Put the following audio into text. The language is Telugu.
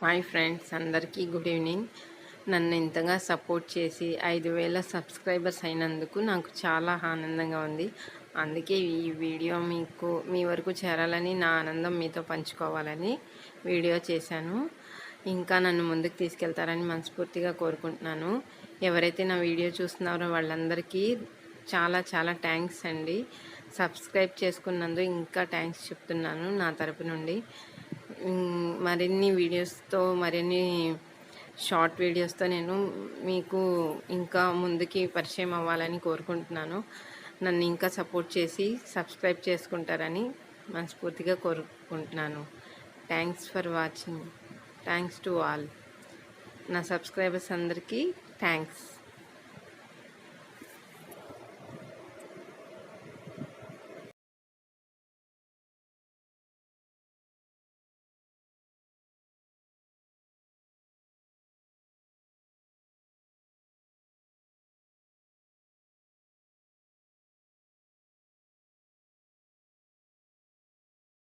హాయ్ ఫ్రెండ్స్ అందరికీ గుడ్ ఈవినింగ్. నన్ను ఇంతగా సపోర్ట్ చేసి ఐదు వేల సబ్స్క్రైబర్స్ అయినందుకు నాకు చాలా ఆనందంగా ఉంది. అందుకే ఈ వీడియో మీకు మీ వరకు చేరాలని నా ఆనందం మీతో పంచుకోవాలని వీడియో చేశాను. ఇంకా నన్ను ముందుకు తీసుకెళ్తారని మనస్ఫూర్తిగా కోరుకుంటున్నాను. ఎవరైతే నా వీడియో చూస్తున్నారో వాళ్ళందరికీ చాలా చాలా థ్యాంక్స్ అండి. సబ్స్క్రైబ్ చేసుకున్నందుకు ఇంకా థ్యాంక్స్ చెప్తున్నాను నా తరపు నుండి. మరిన్ని వీడియోస్తో మరిన్ని షార్ట్ వీడియోస్తో నేను మీకు ఇంకా ముందుకి పరిచయం అవ్వాలని కోరుకుంటున్నాను. నన్ను ఇంకా సపోర్ట్ చేసి సబ్స్క్రైబ్ చేసుకుంటారని మనస్ఫూర్తిగా కోరుకుంటున్నాను. Thanks for watching. Thanks to all. నా సబ్స్క్రైబర్స్ అందరికీ థ్యాంక్స్.